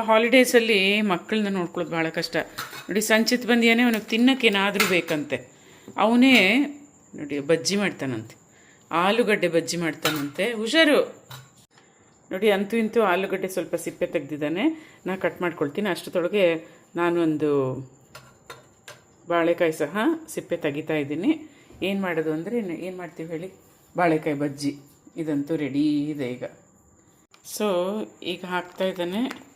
ಹಾಲಿಡೇಸಲ್ಲಿ ಮಕ್ಕಳನ್ನ ನೋಡ್ಕೊಳ್ಳೋದು ಭಾಳ ಕಷ್ಟ. ನೋಡಿ, ಸಂಚಿತ್ ಬಂದಿಯಾನೆ ಅವನಿಗೆ ತಿನ್ನಕ್ಕೆ ಏನಾದರೂ ಬೇಕಂತೆ. ಅವನೇ ನೋಡಿ, ಬಜ್ಜಿ ಮಾಡ್ತಾನಂತೆ. ಆಲೂಗಡ್ಡೆ ಬಜ್ಜಿ ಮಾಡ್ತಾನಂತೆ. ಹುಷಾರು. ನೋಡಿ, ಅಂತೂ ಇಂತೂ ಆಲೂಗಡ್ಡೆ ಸ್ವಲ್ಪ ಸಿಪ್ಪೆ ತೆಗೆದಿದ್ದಾನೆ. ನಾ ಕಟ್ ಮಾಡ್ಕೊಳ್ತೀನಿ. ಅಷ್ಟರೊಳಗೆ ನಾನೊಂದು ಬಾಳೆಕಾಯಿ ಸಹ ಸಿಪ್ಪೆ ತೆಗಿತಾ ಇದ್ದೀನಿ. ಏನು ಮಾಡೋದು ಅಂದರೆ, ಏನು ಮಾಡ್ತೀವಿ ಹೇಳಿ? ಬಾಳೆಕಾಯಿ ಬಜ್ಜಿ. ಇದಂತೂ ರೆಡಿ ಇದೆ ಈಗ. ಸೊ ಈಗ ಹಾಕ್ತಾ ಇದ್ದಾನೆ.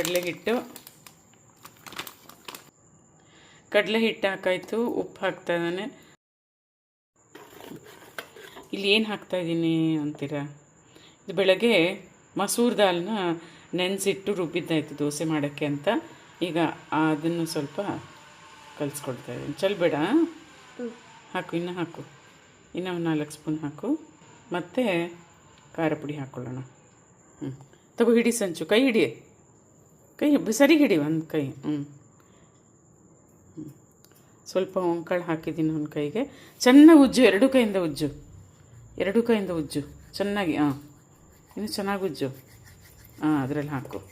ಕಡಲೆ ಹಿಟ್ಟು ಕಡಲೆ ಹಿಟ್ಟು ಹಾಕಾಯ್ತು, ಉಪ್ಪು ಹಾಕ್ತಾ ಇದ್ದಾನೆ. ಇಲ್ಲಿ ಏನು ಹಾಕ್ತಾ ಇದ್ದೀನಿ ಅಂತೀರಾ? ಇದು ಬೆಳಗ್ಗೆ ಮಸೂರ್ ದಾಲ್ನ ನೆನೆಸಿಟ್ಟು ರುಬ್ಬಿದ್ದಾಯ್ತು ದೋಸೆ ಮಾಡೋಕ್ಕೆ ಅಂತ. ಈಗ ಅದನ್ನು ಸ್ವಲ್ಪ ಕಲಿಸ್ಕೊಡ್ತಾ ಇದ್ದೀನಿ. ಚಲ್ಬೇಡ ಹಾಕು, ಇನ್ನೂ ಹಾಕು. ಇನ್ನೂ ಒಂದು ನಾಲ್ಕು ಸ್ಪೂನ್ ಹಾಕು. ಮತ್ತು ಖಾರ ಪುಡಿ ಹಾಕ್ಕೊಳ್ಳೋಣ ಹ್ಞೂ ತಗೋ, ಹಿಡಿ, ಸಂಚು. ಕೈ ಹಿಡಿ ಕೈ, ಸರಿ ಹಿಡಿ ಒಂದು ಕೈ ಹ್ಞೂ ಹ್ಞೂ. ಸ್ವಲ್ಪ ಒಂಕಾಳು ಹಾಕಿದ್ದೀನಿ ಒಂದು ಕೈಗೆ. ಚೆನ್ನಾಗಿ ಉಜ್ಜು, ಎರಡು ಕೈಯಿಂದ ಉಜ್ಜು. ಎರಡು ಕೈಯಿಂದ ಉಜ್ಜು. ಚೆನ್ನಾಗಿ, ಹಾಂ. ಇನ್ನು ಚೆನ್ನಾಗಿ ಉಜ್ಜು. ಹಾಂ, ಅದರಲ್ಲಿ ಹಾಕು.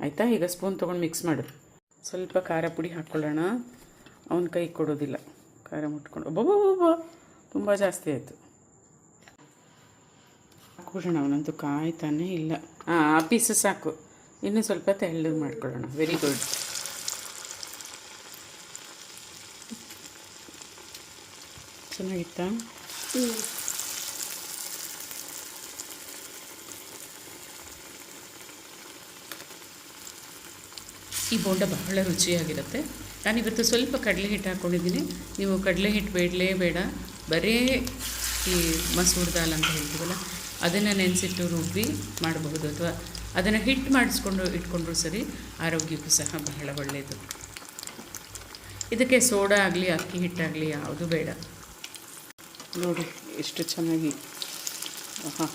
ಆಯಿತಾ? ಈಗ ಸ್ಪೂನ್ ತೊಗೊಂಡು ಮಿಕ್ಸ್ ಮಾಡು. ಸ್ವಲ್ಪ ಖಾರ ಪುಡಿ ಹಾಕ್ಕೊಳ್ಳೋಣ ಅವನ ಕೈ ಕೊಡೋದಿಲ್ಲ. ಖಾರ ಮುಟ್ಕೊಂಡು. ಒಬ್ಬೊಬ್ಬೊಬ್ಬ ತುಂಬ ಜಾಸ್ತಿ ಆಯಿತು. ಹಾಕ್ಬಿಡೋಣ ಅವನಂತೂ ಕಾಯ್ತಾನೆ ಇಲ್ಲ. ಹಾಂ ಆ ಪೀಸು ಸಾಕು. ಇನ್ನೂ ಸ್ವಲ್ಪ ತೆಳ್ಳಗೆ ಮಾಡ್ಕೊಳ್ಳೋಣ. ವೆರಿ ಗುಡ್ ಚೆನ್ನಾಗಿತ್ತಾ? ಈ ಬೋಂಡ ಬಹಳ ರುಚಿಯಾಗಿರುತ್ತೆ. ನಾನಿವತ್ತು ಸ್ವಲ್ಪ ಕಡಲೆ ಹಿಟ್ಟು ಹಾಕ್ಕೊಂಡಿದ್ದೀನಿ ನೀವು ಕಡಲೆ ಹಿಟ್ಟು ಬೇಡಲೇ ಬೇಡ. ಬರೀ ಈ ಮಸೂರ್ ದಾಲ್ ಅಂತ ಹೇಳ್ತೀವಲ್ಲ ಅದನ್ನು ನೆನೆಸಿಟ್ಟು ರುಬ್ಬಿ ಮಾಡಬಹುದು ಅಥವಾ ಅದನ್ನು ಹಿಟ್ಟು ಮಾಡಿಸ್ಕೊಂಡು ಇಟ್ಕೊಂಡ್ರೂ ಸರಿ ಆರೋಗ್ಯಕ್ಕೂ ಸಹ ಬಹಳ ಒಳ್ಳೆಯದು ಇದಕ್ಕೆ ಸೋಡಾ ಆಗಲಿ ಅಕ್ಕಿ ಹಿಟ್ಟಾಗಲಿ ಯಾವುದು ಬೇಡ. ನೋಡಿ ಎಷ್ಟು ಚೆನ್ನಾಗಿ ಹಾಂ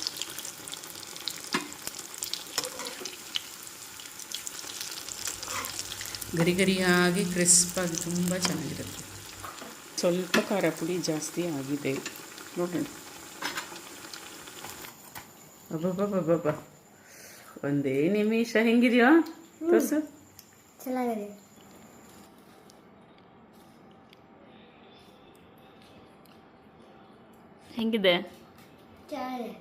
ಗರಿ ಗರಿಯಾಗಿ ಕ್ರಿಸ್ಪಾಗಿ ತುಂಬ ಚೆನ್ನಾಗಿರುತ್ತೆ. ಸ್ವಲ್ಪ ಖಾರ ಪುಡಿ ಜಾಸ್ತಿ ಆಗಿದೆ. ನೋಡೋಣ. ಅಬ್ಬಬ್ಬಬ್ಬಬ್ಬ ಒಂದೇ ನಿಮಿಷ ಹೆಂಗಿದೆಯೋ? ತೋರಿಸು ಚೆನ್ನಾಗಿದೆ ಹೆಂಗಿದೆ? ಚೆನ್ನಾಗಿದೆ.